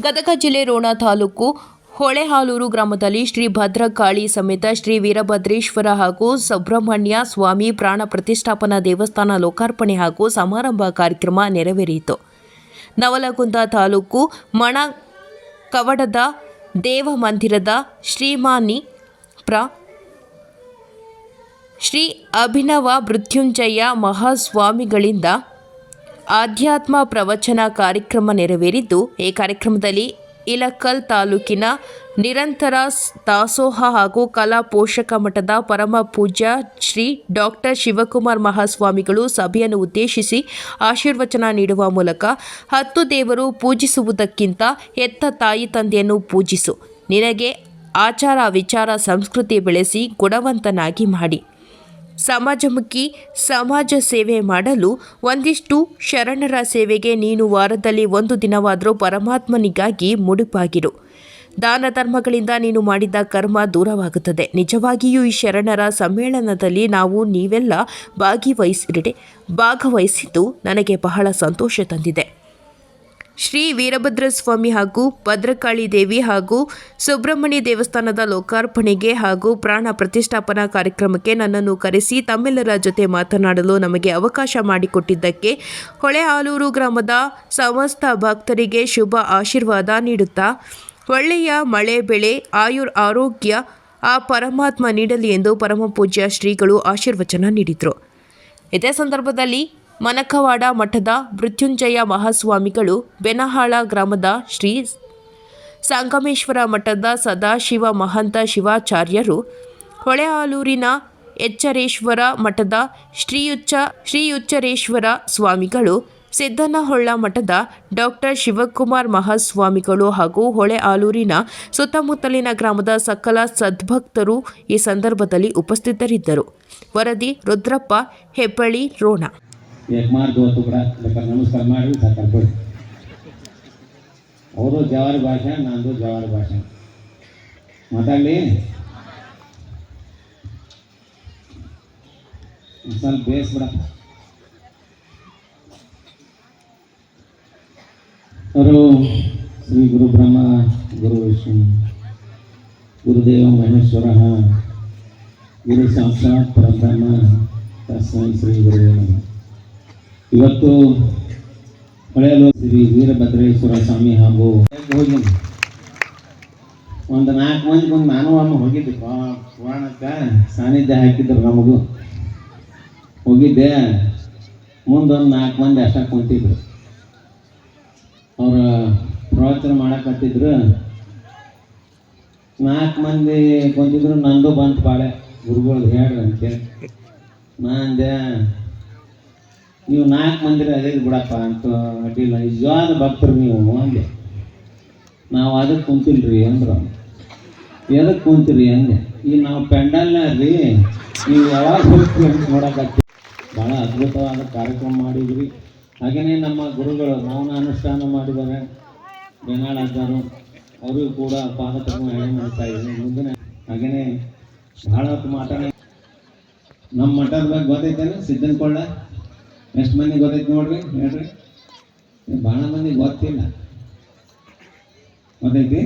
ಗದಗ ಜಿಲ್ಲೆ ರೋಣ ತಾಲೂಕು ಹೊಳೆಹಾಲೂರು ಗ್ರಾಮದಲ್ಲಿ ಶ್ರೀ ಭದ್ರಕಾಳಿ ಸಮೇತ ಶ್ರೀ ವೀರಭದ್ರೇಶ್ವರ ಹಾಗೂ ಸುಬ್ರಹ್ಮಣ್ಯ ಸ್ವಾಮಿ ಪ್ರಾಣ ಪ್ರತಿಷ್ಠಾಪನಾ ದೇವಸ್ಥಾನ ಲೋಕಾರ್ಪಣೆ ಹಾಗೂ ಸಮಾರಂಭ ಕಾರ್ಯಕ್ರಮ ನೆರವೇರಿತು ನವಲಗುಂದ ತಾಲೂಕು ಮಣ ಕವಡದ ದೇವ ಮಂದಿರದ ಶ್ರೀಮಾನಿ ಪ್ರ ಶ್ರೀ ಅಭಿನವ ಮೃತ್ಯುಂಜಯ ಮಹಾಸ್ವಾಮಿಗಳಿಂದ ಆಧ್ಯಾತ್ಮ ಪ್ರವಚನ ಕಾರ್ಯಕ್ರಮ ನೆರವೇರಿದ್ದು, ಈ ಕಾರ್ಯಕ್ರಮದಲ್ಲಿ ಇಲಕ್ಕಲ್ ತಾಲೂಕಿನ ನಿರಂತರ ದಾಸೋಹ ಹಾಗೂ ಕಲಾ ಪೋಷಕ ಮಠದ ಪರಮ ಪೂಜ್ಯ ಶ್ರೀ ಡಾಕ್ಟರ್ ಶಿವಕುಮಾರ್ ಮಹಾಸ್ವಾಮಿಗಳು ಸಭೆಯನ್ನು ಉದ್ದೇಶಿಸಿ ಆಶೀರ್ವಚನ ನೀಡುವ ಮೂಲಕ ಹತ್ತು ದೇವರು ಪೂಜಿಸುವುದಕ್ಕಿಂತ ಎತ್ತ ತಾಯಿ ತಂದೆಯನ್ನು ಪೂಜಿಸು. ನಿನಗೆ ಆಚಾರ ವಿಚಾರ ಸಂಸ್ಕೃತಿ ಬೆಳೆಸಿ ಗುಣವಂತನಾಗಿ ಮಾಡಿ. ಸಮಾಜಮುಖಿ ಸಮಾಜ ಸೇವೆ ಮಾಡಲು ಒಂದಿಷ್ಟು ಶರಣರ ಸೇವೆಗೆ ನೀನು ವಾರದಲ್ಲಿ ಒಂದು ದಿನವಾದರೂ ಪರಮಾತ್ಮನಿಗಾಗಿ ಮುಡುಪಾಗಿರು. ದಾನ ಧರ್ಮಗಳಿಂದ ನೀನು ಮಾಡಿದ ಕರ್ಮ ದೂರವಾಗುತ್ತದೆ. ನಿಜವಾಗಿಯೂ ಈ ಶರಣರ ಸಮ್ಮೇಳನದಲ್ಲಿ ನಾವು ನೀವೆಲ್ಲ ಭಾಗಿವಹಿಸಿರಡೆ ಭಾಗವಹಿಸಿದ್ದು ನನಗೆ ಬಹಳ ಸಂತೋಷ ತಂದಿದೆ. ಶ್ರೀ ವೀರಭದ್ರ ಸ್ವಾಮಿ ಹಾಗೂ ಭದ್ರಕಾಳಿ ದೇವಿ ಹಾಗೂ ಸುಬ್ರಹ್ಮಣ್ಯ ದೇವಸ್ಥಾನದ ಲೋಕಾರ್ಪಣೆಗೆ ಹಾಗೂ ಪ್ರಾಣ ಪ್ರತಿಷ್ಠಾಪನಾ ಕಾರ್ಯಕ್ರಮಕ್ಕೆ ನನ್ನನ್ನು ಕರೆಸಿ ತಮ್ಮೆಲ್ಲರ ಜೊತೆ ಮಾತನಾಡಲು ನಮಗೆ ಅವಕಾಶ ಮಾಡಿಕೊಟ್ಟಿದ್ದಕ್ಕೆ ಹೊಳೆಹಾಲೂರು ಗ್ರಾಮದ ಸಮಸ್ತ ಭಕ್ತರಿಗೆ ಶುಭ ಆಶೀರ್ವಾದ ನೀಡುತ್ತಾ, ಒಳ್ಳೆಯ ಮಳೆ, ಬೆಳೆ, ಆಯುರ್ ಆರೋಗ್ಯ, ಆ ಪರಮಾತ್ಮ ನೀಡಲಿ ಎಂದು ಪರಮಪೂಜ್ಯ ಶ್ರೀಗಳು ಆಶೀರ್ವಚನ ನೀಡಿದರು. ಇದೇ ಸಂದರ್ಭದಲ್ಲಿ ಮನಕವಾಡ ಮಠದ ಮೃತ್ಯುಂಜಯ ಮಹಾಸ್ವಾಮಿಗಳು ಬೆನಹಾಳ ಗ್ರಾಮದ ಶ್ರೀ ಸಂಗಮೇಶ್ವರ ಮಠದ ಸದಾಶಿವ ಮಹಂತ ಶಿವಾಚಾರ್ಯರು, ಹೊಳೆಹಾಲೂರಿನ ಎಚ್ಚರೇಶ್ವರ ಮಠದ ಶ್ರೀಯುಚ್ಚ ಶ್ರೀಯುಚ್ಚರೇಶ್ವರ ಸ್ವಾಮಿಗಳು, ಸಿದ್ದನಹೊಳ್ಳ ಮಠದ ಡಾಕ್ಟರ್ ಶಿವಕುಮಾರ್ ಮಹಾಸ್ವಾಮಿಗಳು ಹಾಗೂ ಹೊಳೆಆಲೂರಿನ ಸುತ್ತಮುತ್ತಲಿನ ಗ್ರಾಮದ ಸಕಲ ಸದ್ಭಕ್ತರು ಈ ಸಂದರ್ಭದಲ್ಲಿ ಉಪಸ್ಥಿತರಿದ್ದರು. ವರದಿ ರುದ್ರಪ್ಪ ಹೆಬ್ಬಳ್ಳಿ ರೋಣ एक मार, दो टुकड़ा नमस्कार मार, उठा कर बोल। और जवार भाषा ना तो जवार भाषा तो माता ले साल बेस बड़ा। और श्री गुरु ब्रह्मा, गुरु विष्णु, गुरुदेव महेश्वर, गुरु साक्षात परब्रह्म तस्म श्री गुरुदेव ಇವತ್ತು ಹೊಳೆಯಲು ಶ್ರೀ ವೀರಭದ್ರೇಶ್ವರ ಸ್ವಾಮಿ ಹಾಗೂ ಹೋಗಿ. ಒಂದು ನಾಲ್ಕು ಮಂದಿ ಬಂದು ನಾನು ಒಮ್ಮೆ ಹೋಗಿದ್ದೆ. ಪುರಾಣಕ್ಕ ಸಾನ್ನಿಧ್ಯ ಹಾಕಿದ್ರು ನಮಗೂ. ಹೋಗಿದ್ದೆ. ಮುಂದೊಂದು ನಾಲ್ಕು ಮಂದಿ ಅಷ್ಟ ಕುಂತಿದ್ರು. ಅವ್ರ ಪ್ರವಚನ ಮಾಡಕತ್ತಿದ್ರು. ನಾಲ್ಕು ಮಂದಿ ಕುಂತಿದ್ರು ನಂದು ಬಂತು ಬಾಳೆ. ಗುರುಗಳು ಹೇಳ್ರಿ ಅಂತೇಳಿ ನಾ ಅಂದೆ ನೀವು ನಾಲ್ಕು ಮಂದಿರ ಅದೇ ಬಿಡಪ್ಪ ಅಂತ ಅಡ್ಡಿಲ್ಲ. ನಿಜವಾದ ಭಕ್ತರು ನೀವು ಅಂದೆ ನಾವು ಅದಕ್ಕೆ ಕುಂತಿಲ್ರಿ ಅಂದ್ರು. ಎದಕ್ಕೆ ಕುಂತೀರಿ ಅಂದೆ? ಈಗ ನಾವು ಪೆಂಡಲ್ನ ರೀ ನೀವು ಯಾವಾಗ ಹೋಗ್ತೀವಿ ಅಂತ ಭಾಳ ಅದ್ಭುತವಾದ ಕಾರ್ಯಕ್ರಮ ಮಾಡಿದ್ರಿ. ಹಾಗೆಯೇ ನಮ್ಮ ಗುರುಗಳು ಮೌನ ಅನುಷ್ಠಾನ ಮಾಡಿದ್ದಾರೆ. ಬೆನಾಳಾದರು ಅವರಿಗೂ ಕೂಡ ಪಾದಕರ್ಮ ಹೇಳಿ ಮಾಡ್ತಾ ಇದ್ದೀನಿ ಮುಂದಿನ ಹಾಗೆಯೇ ಭಾಳ ಹೊತ್ತು ನಮ್ಮ ಮಠದ ಬಗ್ಗೆ ಗೊತ್ತೈತೇನೆ? ಸಿದ್ದನಕೊಳ್ಳ ಎಷ್ಟು ಮಂದಿ ಗೊತ್ತೈತೆ ನೋಡ್ರಿ? ಹೇಳ್ರಿ. ಭಾಳ ಮಂದಿ ಗೊತ್ತಿಲ್ಲ. ಗೊತ್ತೈತಿ?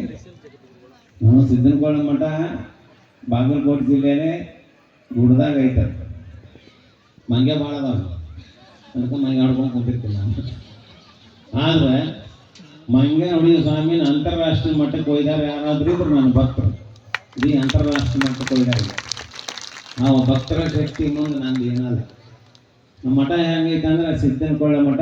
ನಾವು ಸಿದ್ಧನಕೋಳ ಮಠ ಬಾಗಲಕೋಟೆ ಜಿಲ್ಲೆನೇ ಗುಡ್ದಾಗ ಐತೆ. ಮಂಗೆ ಭಾಳ ಅದಾವ. ಅದಕ್ಕೆ ಮಂಗೆ ಆಡ್ಕೊಂಡು ನಾನು ಆದ್ರೆ ಮಂಗೆ ಹೊಡಿದ ಸ್ವಾಮಿನ ಅಂತಾರಾಷ್ಟ್ರೀಯ ಮಟ್ಟಕ್ಕೆ ಒಯ್ದಾರೆ ಯಾರಾದ್ರೂ ಇದ್ರು ನನ್ನ ಭಕ್ತರು. ಇಡೀ ಅಂತಾರಾಷ್ಟ್ರೀಯ ಮಟ್ಟಕ್ಕೆ ಒಯ್ದಾರೆ ನಾವು ಭಕ್ತರ ಶಕ್ತಿ ಮುಂದೆ ನಂದು ಏನಲ್ಲ. ಮಠ ಹೆಂಗೈತೆ ಅಂದ್ರೆ ಸಿದ್ದನಕೊಳ್ಳ ಮಠ.